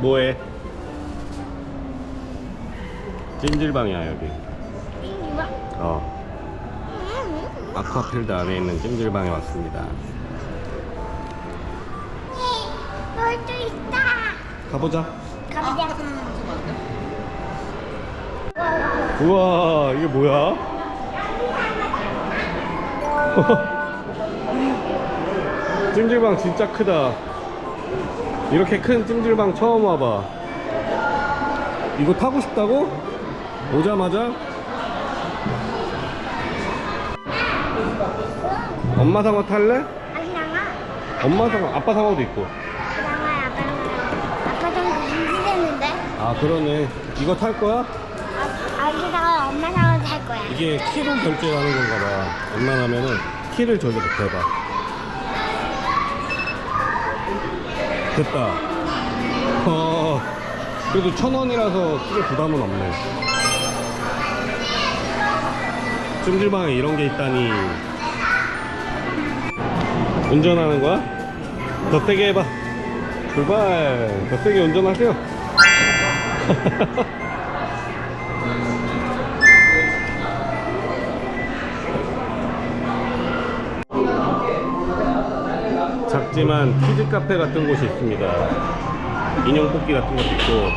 뭐해? 찜질방이야 여기. 어 아쿠아필드 안에 있는 찜질방에 왔습니다 놀수 있다. 가보자 가보자. 우와 이게 뭐야? 찜질방 진짜 크다 이렇게 큰 찜질방 처음 와봐 이거 타고 싶다고? 오자마자? 엄마 상어 탈래? 아기랑아. 엄마 상어 아빠 상어도 있고 아기랑아 아빠랑 아빠랑 인지됐는데. 아 그러네 이거 탈 거야? 아, 아기랑아 엄마랑 살 거야. 이게 키로 결제하는 건가 봐. 웬만하면은 키를 저기 못해봐. 됐다. 어, 그래도 천 원이라서 크게 부담은 없네. 찜질방에 이런 게 있다니. 운전하는 거야? 더 세게 해봐. 출발. 더 세게 운전하세요. 작지만 키즈 카페 같은 곳이 있습니다. 인형 뽑기 같은 것도 있고.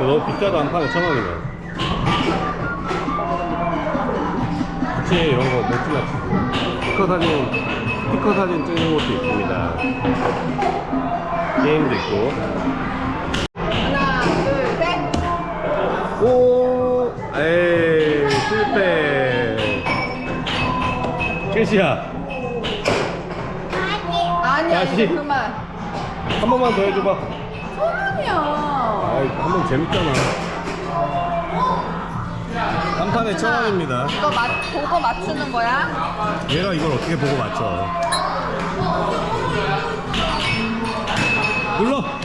너무 비싸도 안 파네, 천 원이면. 부채 이런 거못 지나치고. 스티커 사진, 스티커 사진 찍는 곳도 있습니다. 게임도 있고. 하나, 둘, 셋. 오, 에이, 실패. 끝이야. 다시. 그만. 한 번만 더 해줘봐. 소름이야. 아이, 한번 재밌잖아. 한 판에 천 원입니다. 이거 맞, 보고 맞추는 거야? 얘가 이걸 어떻게 보고 맞춰? 눌러!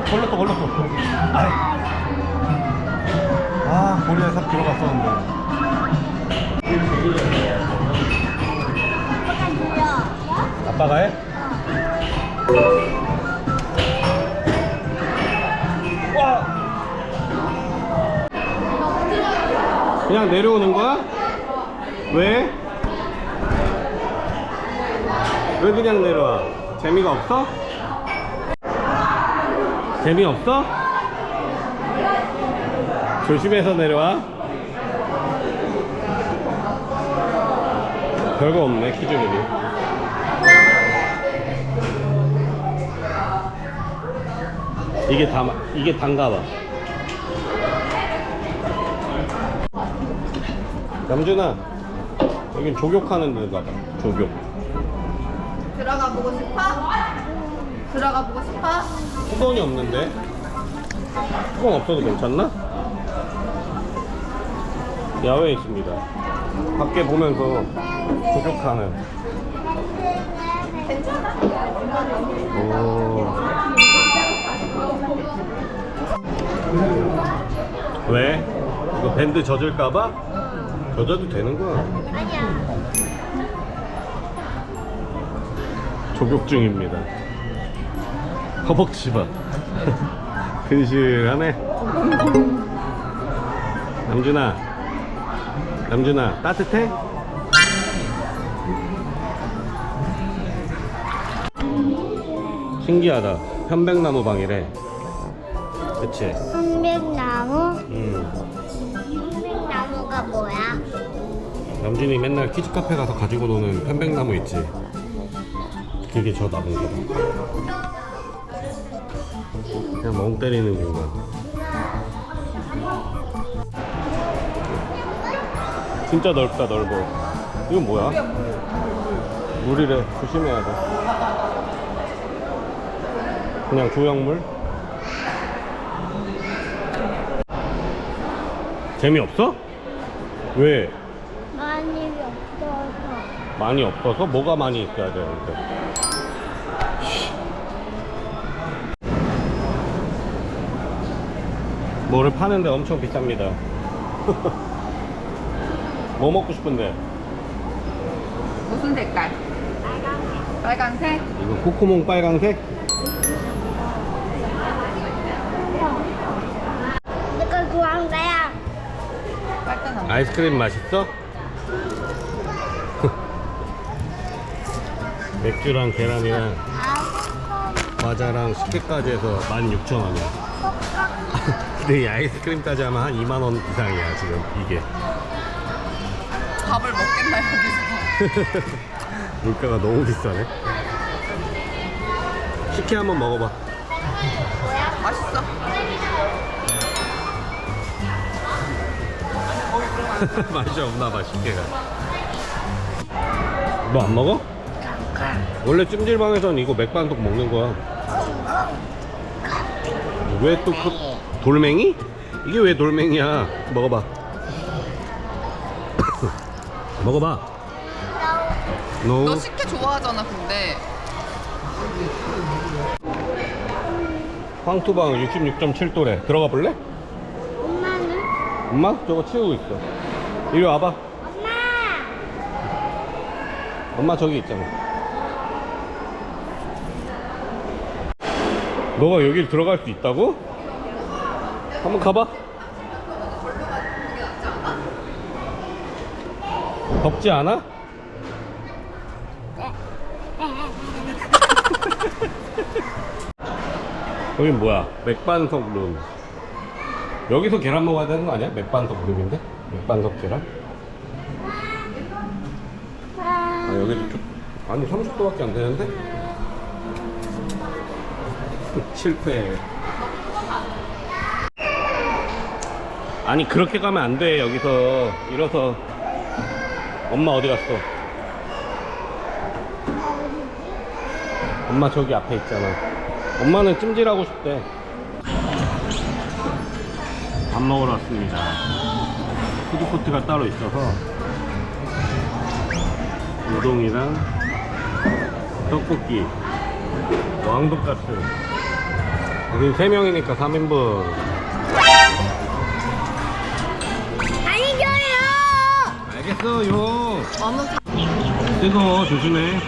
오, 걸렸어, 걸렸어. 아이. 아, 고리에 삽 들어갔었는데. 아빠가 해? 와! 그냥 내려오는 거야? 왜? 왜 그냥 내려와? 재미가 없어? 재미없어? 조심해서 내려와. 별거 없네, 키즈들이. 이게 다 이게 단가 봐. 남준아, 여긴 조격하는 데가 봐. 조격. 들어가 보고 싶어? 들어가 보고 싶어? 수건이 없는데? 수건 없어도 괜찮나? 야외에 있습니다. 밖에 보면서 조격하는. 괜찮아. 오. 왜? 이거 밴드 젖을까봐? 젖어도 되는 거야. 아니야. 조격 중입니다. 허벅지 봐. 근실하네. 남준아. 남준아, 따뜻해? 신기하다. 편백나무 방이래. 그치? 편백나무? 음. 편백나무가 뭐야? 남준이 맨날 키즈 카페 가서 가지고 노는 편백나무 있지? 그게 저 나무 거다. 그냥 멍 때리는 공간. 진짜 넓다 넓어. 이건 뭐야? 물이래. 조심해야 돼. 그냥 조형물? 재미없어? 왜? 많이 없어서. 많이 없어서 뭐가 많이 있어야 되는데 뭐를 파는데 엄청 비쌉니다. 뭐 먹고 싶은데? 무슨 색깔? 빨간색? 이거 코코몽 빨강색? 내가 좋아한 거야. 아이스크림 맛있어? 맥주랑 계란이랑 아, 과자랑 식혜까지 해서 16,000원이야. 근데 이 아이스크림까지 하면 한 2만 원 이상이야, 지금 이게. 밥을 먹겠나 여기서? 물가가 너무 비싸네. 식혜 한번 먹어봐. 맛있어. 맛이 없나 봐, 식혜가. 너 안 먹어? 원래 찜질방에선 이거 맥반석 먹는 거야. 왜 또 그 돌멩이? 이게 왜 돌멩이야? 먹어봐. 먹어봐. 너 노. 식혜 좋아하잖아 근데. 황토방 66.7도래. 들어가 볼래? 엄마는? 엄마? 저거 치우고 있어. 이리 와봐. 엄마! 엄마 저기 있잖아. 너가 여길 들어갈 수 있다고? 한번 가봐. 덥지 않아? 여긴 뭐야? 맥반석 룸. 여기서 계란 먹어야 되는 거 아니야? 맥반석 룸인데? 맥반석 계란? 아, 여기도 좀, 아니 30도밖에 안 되는데? 실패. 아니 그렇게 가면 안 돼 여기서 일어서 엄마 어디 갔어? 엄마 저기 앞에 있잖아. 엄마는 찜질하고 싶대. 밥 먹으러 왔습니다. 푸드코트가 따로 있어서 우동이랑 떡볶이 왕돈가스 우린 3명이니까 3인분 사- 뜨거워 조심해.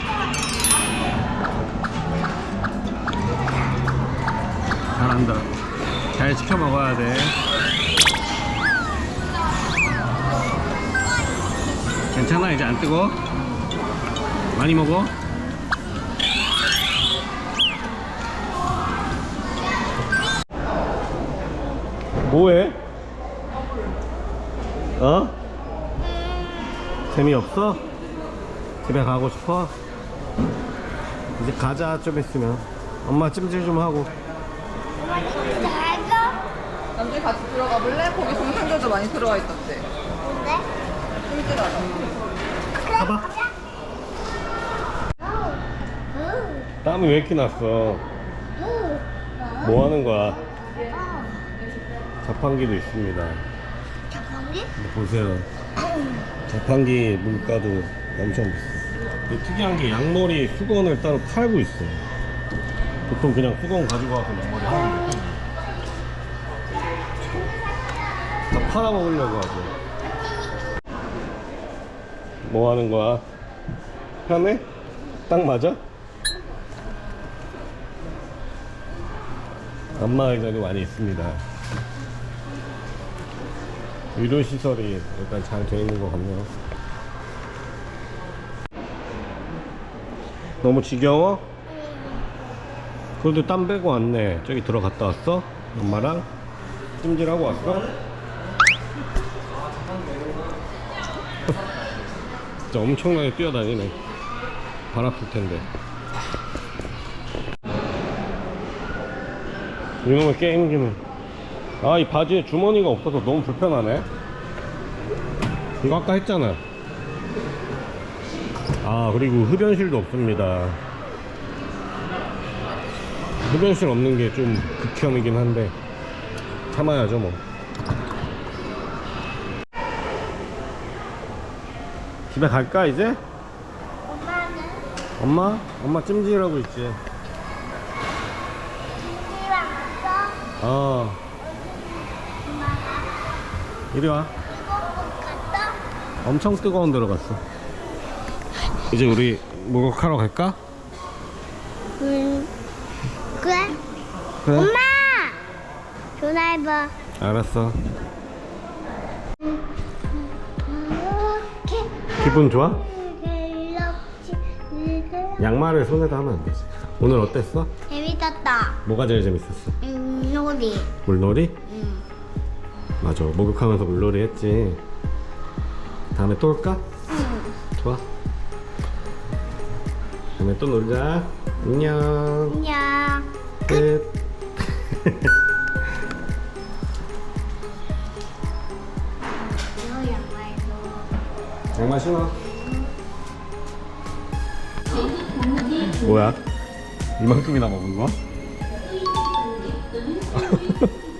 잘한다. 잘 시켜 먹어야 돼. 괜찮아? 이제 안 뜨거? 많이 먹어? 뭐해? 어? 재미없어? 집에 가고 싶어? 이제 가자 좀 있으면 엄마 찜질 좀 하고? 남준이 같이 들어가 볼래? 거기 동생들도 많이 들어와 있던데. 네? 찜질하러. 가봐 땀이 왜 이렇게 났어 뭐 하는 거야 자판기도 있습니다 자판기? 보세요 자판기 물가도 엄청 비싸 근데 특이한 게 양머리 수건을 따로 팔고 있어 보통 그냥 수건 가지고 와서 양머리 하는데 다 팔아먹으려고 하죠 뭐 하는 거야? 편해? 딱 맞아? 안마 의자도 많이 있습니다 의료 시설이 일단 잘돼 있는 것 같네요. 너무 지겨워? 그래도 땀 빼고 왔네. 저기 들어갔다 왔어? 엄마랑? 찜질하고 왔어? 진짜 엄청나게 뛰어다니네. 발 아플 텐데. 이놈의 게임기는. 아, 이 바지에 주머니가 없어서 너무 불편하네. 이거 아까 했잖아. 아, 그리고 흡연실도 없습니다. 흡연실 없는 게 좀 극혐이긴 한데, 참아야죠, 뭐. 집에 갈까, 이제? 엄마는? 엄마? 엄마 찜질하고 있지. 집에 왔어? 어. 이리 와. 엄청 뜨거운 데로 갔어. 이제 우리 목욕하러 갈까? 응. 그래? 그래. 엄마! 전화해봐. 알았어. 기분 좋아? 양말을 손에다 하면 안 되지. 오늘 어땠어? 재밌었다. 뭐가 제일 재밌었어? 음, 놀이. 물놀이? 응. 맞아. 목욕하면서 물놀이 했지. 다음에 또 올까? 응. 좋아. 다음에 또 놀자. 안녕. 안녕. 끝. 양말 신어. 뭐야? 이만큼이나 먹은 거야?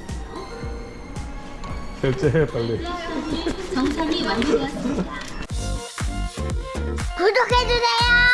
결제해 빨리. 구독해주세요.